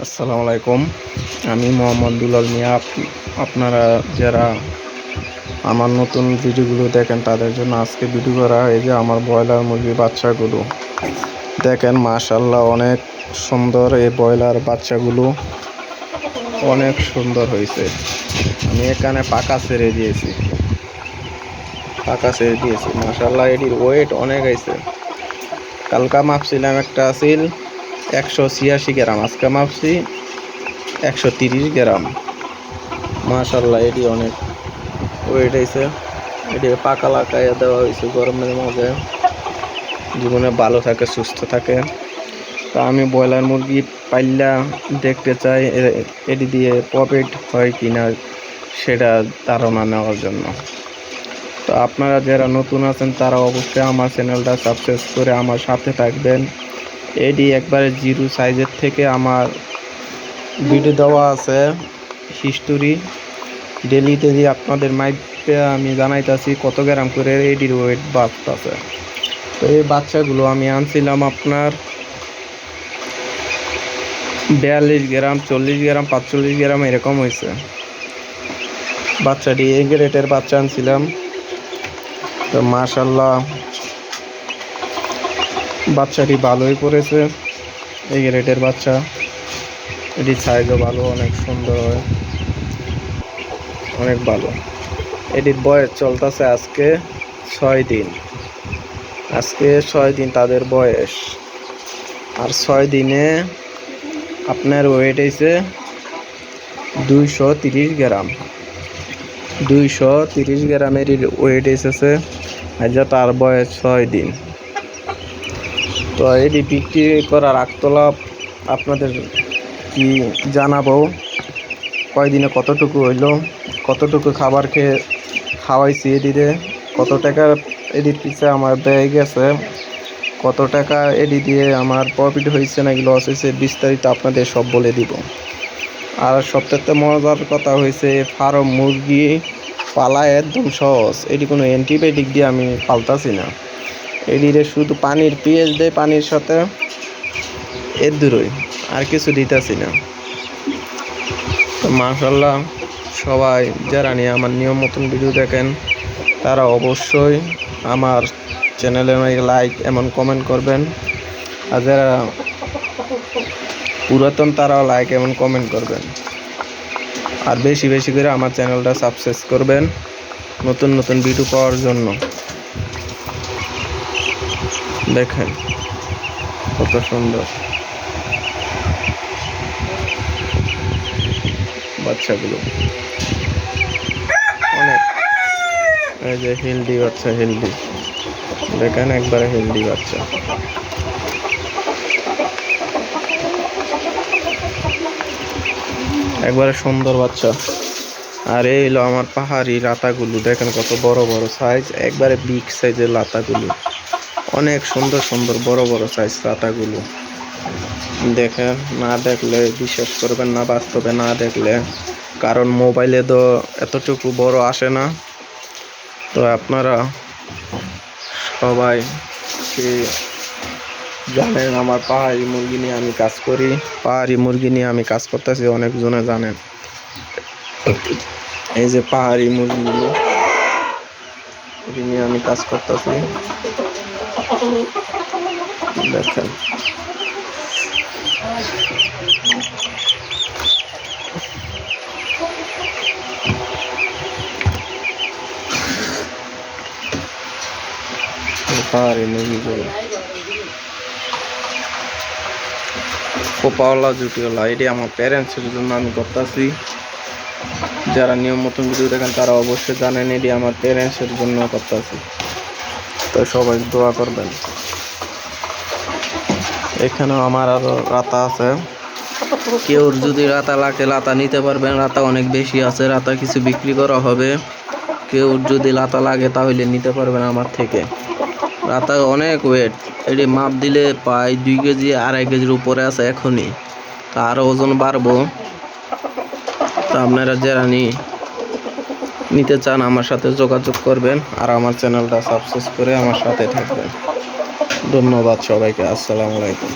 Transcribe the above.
আসসালামু আলাইকুম। আমি মোহাম্মদ দুলাল মিয়া। আপ- আপনারা যারা আমার নতুন ভিডিওগুলো দেখেন, তাদের জন্য আজকে ভিডিও করা এই যে আমার ব্রয়লার মুরগির বাচ্চাগুলো। দেখেন মাশাল্লাহ অনেক সুন্দর এই ব্রয়লার বাচ্চাগুলো। অনেক সুন্দর হয়েছে। আমি এখানে পাকা ছেড়ে দিয়েছি। পাকা ছেড়ে দিয়েছি। মাশাল্লাহ এটির ওয়েট অনেক হয়েছে। কালকা মাপছিলাম একটা আছিল একশো ছিয়াশি গ্রাম। আজকে মাপছি একশো তিরিশ গ্রাম। মাশাল্লাহ এটি অনেক ওয়েট হয়েছে। এটি পাকা লাগাইয়া দেওয়া হয়েছে গরমের মাঝে। জীবনে ভালো থাকে, সুস্থ থাকে। তা আমি ব্রয়লার মুরগি পাইলা দেখতে চাই এটি দিয়ে প্রফিট হয় কি না সেটা ধারণা নেওয়ার জন্য। তো আপনারা যারা নতুন আছেন, তারা অবশ্যই আমার চ্যানেলটা সাবস্ক্রাইব করে আমার সাথে থাকবেন। এডি একবারে জিরো সাইজের থেকে আমার ভিডিও দেওয়া আছে হিস্টোরি ডেলি ডেলি আপনাদের মাইপে আমি জানাইতাছি, কত গ্রাম করে এডির ওয়েট বাড়তেছে তো এই বাচ্চাগুলো আমি আনছিলাম আপনার বিয়াল্লিশ গ্রাম, চল্লিশ গ্রাম, পাঁচচল্লিশ গ্রাম এরকম হয়েছে বাচ্চাটি এই গ্রেটের বাচ্চা আনছিলাম। তো মাশাল্লাহ বাচ্চাটি ভালোই পড়েছে। এই গ্রেটের বাচ্চা। এটি সাইজও ভালো, অনেক সুন্দর হয়। অনেক ভালো। এটির বয়স চলতেছে আজকে ছয় দিন। আজকে ছয় দিন তাদের বয়স। আর ছয় দিনে আপনার ওয়েট হয়েছে দুইশো তিরিশ গ্রাম। দুইশো তিরিশ গ্রামের ওয়েট এসেছে। আর যা তার বয়স ছয় দিন। তো এটি বিক্রি করার আগতলা আপনাদের কি জানাব? কয়দিনে কতটুকু হইল? কতটুকু খাবার খেয়ে খাওয়াইছি এদিকে? কত টাকা এডির পিছে আমার ব্যয় গেছে কত টাকা এডি দিয়ে আমার প্রফিট হয়েছে নাকি লস হয়েছে বিস্তারিত আপনাদের সব বলে দিব। আর সবথেকে মজার কথা হয়েছে ফার্ম, মুরগি পালা একদম সহজ। এটি কোনো অ্যান্টিবায়োটিক দিয়ে আমি পালতাছি না। এডিরে শুধু পানির পিএইচ দেয় পানির সাথে। এর দূরই, আর কিছু দিতেছি না। তো মাশাল্লাহ সবাই যারা নিয়ে আমার নিয়ম মতন ভিডিও দেখেন, তারা অবশ্যই আমার চ্যানেলে লাইক এমন কমেন্ট করবেন। আর যারা পুরাতন, তারাও লাইক এমন কমেন্ট করবেন। আর বেশি বেশি করে আমার চ্যানেলটা সাবস্ক্রাইব করবেন নতুন নতুন ভিডিও পাওয়ার জন্য। দেখেন, কত সুন্দর। বাচ্চাগুলো। অনেক। এই যে হেলদি বাচ্চা, হেলদি। দেখেন একবারে হেলদি বাচ্চা। একবারে সুন্দর বাচ্চা। আর এই হলো আমার পাহাড়ি লাতাগুলো। দেখেন কত বড় বড় সাইজ একবারে বিগ সাইজের লাতাগুলো। অনেক সুন্দর সুন্দর বড় বড় সাইজ লাতাগুলো দেখেন, না দেখলে বিশ্বাস করবেন না, বাস্তবে না দেখলে। কারণ মোবাইলে তো এতটুকু বড় আসে না। তো আপনারা সবাই কি জানেন, আমার পাহাড়ি মুরগি নিয়ে আমি কাজ করি? পাহাড়ি মুরগি নিয়ে আমি কাজ করতেছি, অনেকজনে জানেন। এই যে পাহাড়ি মুরগিগুলো নিয়ে আমি কাজ করতেছি। দেখেন। পাহাড়ি মুরগিগুলো কোপাওয়ালা জুটিওয়ালা এটি আমার প্যারেন্টসের জন্য আমি করতেছি। যারা নিয়ম মতন ভিডিও দেখেন তারা অবশ্যই জানেন, এটি আমার প্যারেন্টসের জন্য করতেছি। তো সবাই দোয়া করবেন। এখানেও আমার আরও রাতা আছে। কেউ যদি রাতা লাগে লাতা নিতে পারবেন। রাতা অনেক বেশি আছে, রাতা কিছু বিক্রি করা হবে। কেউ যদি লাতা লাগে তাহলে নিতে পারবেন আমার থেকে। রাতা অনেক ওয়েট এটি মাপ দিলে প্রায় দুই কেজি, আড়াই কেজির উপরে আছে এখনই। তা আরও ওজন বাড়বো। তা আপনারা যারা নি নিতে চান, আমার সাথে যোগাযোগ করবেন আর আমার চ্যানেলটা সাবস্ক্রাইব করে আমার সাথে থাকবেন। ধন্যবাদ সবাইকে, আসসালামু আলাইকুম।